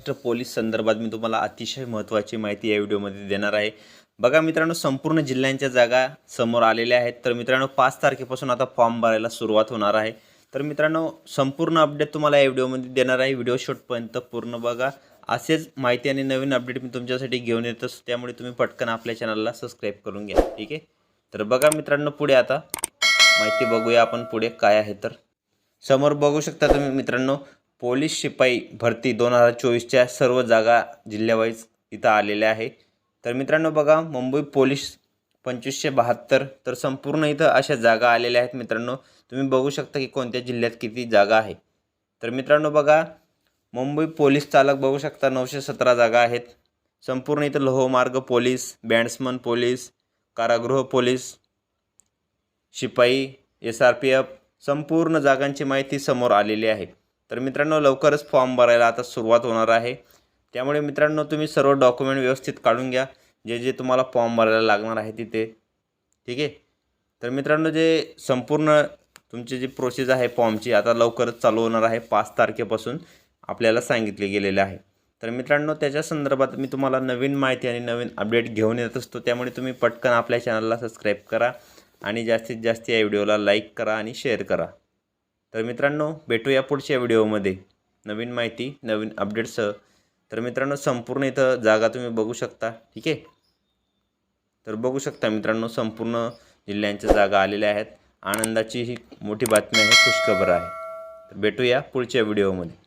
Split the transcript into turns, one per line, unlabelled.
Maharashtra police संदर्भात मी तुम्हाला अतिशय महत्त्वाची माहिती या व्हिडिओमध्ये देणार आहे. बघा मित्रांनो संपूर्ण जिल्ह्यांच्या जागा समोर आलेल्या आहेत. तर मित्रांनो पाच तारखेपासून आता फॉर्म भरायला सुरुवात होणार आहे. तर मित्रांनो संपूर्ण अपडेट तुम्हाला या व्हिडिओमध्ये देणार आहे. व्हिडिओ शॉटपर्यंत पूर्ण बघा. असेच माहिती आणि नवीन अपडेट मी तुमच्यासाठी घेऊन येत असतो. त्यामुळे तुम्ही पटकन आपल्या चॅनलला सबस्क्राईब करून घ्या. ठीक आहे? तर बघा मित्रांनो पुढे आता माहिती बघूया आपण पुढे काय आहे तर. समोर बघू शकता तुम्ही मित्रांनो पोलीस शिपाई भरती दोन हजार चोवीसच्या सर्व जागा जिल्ह्यावाईज इथं आलेल्या आहे. तर मित्रांनो बघा मुंबई पोलीस पंचवीसशे बहात्तर तर संपूर्ण इथं अशा जागा आलेल्या आहेत मित्रांनो. तुम्ही बघू शकता की कोणत्या जिल्ह्यात किती जागा आहे. तर मित्रांनो बघा मुंबई पोलीस चालक बघू शकता नऊशे सतरा जागा आहेत. संपूर्ण इथं लोहमार्ग पोलीस बँड्समन पोलीस कारागृह पोलीस शिपाई एस आर पी एफ संपूर्ण जागांची माहिती समोर आलेली आहे. तर मित्रांनो लवकरच फॉर्म भरायला आता सुरुवात होणार आहे. त्यामुळे मित्रांनो तुम्ही सर्व डॉक्युमेंट व्यवस्थित काढून घ्या. जे जे तुम्हाला फॉर्म भरायला लागणार आहे तिथे. ठीक आहे? तर मित्रांनो जे संपूर्ण तुमची जी प्रोसेस आहे फॉर्मची आता लवकरच चालू होणार आहे. पाच तारखेपासून आपल्याला सांगितले गेलेले आहे. तर मित्रांनो त्याच्या संदर्भात मी तुम्हाला नवीन माहिती आणि नवीन अपडेट घेऊन येत असतो. त्यामुळे तुम्ही पटकन आपल्या चॅनलला सबस्क्राईब करा आणि जास्तीत जास्त या व्हिडिओला लाईक करा आणि शेअर करा. तर मित्रांनो भेटूया पुढच्या व्हिडिओमध्ये. नवीन माहिती नवीन अपडेटसह तर मित्रांनो संपूर्ण इथं जागा तुम्ही बघू शकता ठीक आहे? तर बघू शकता मित्रांनो संपूर्ण जिल्ह्यांच्या जागा आलेल्या आहेत. आनंदाची ही मोठी बातमी आहे खुशखबर आहे. तर भेटूया पुढच्या व्हिडिओमध्ये.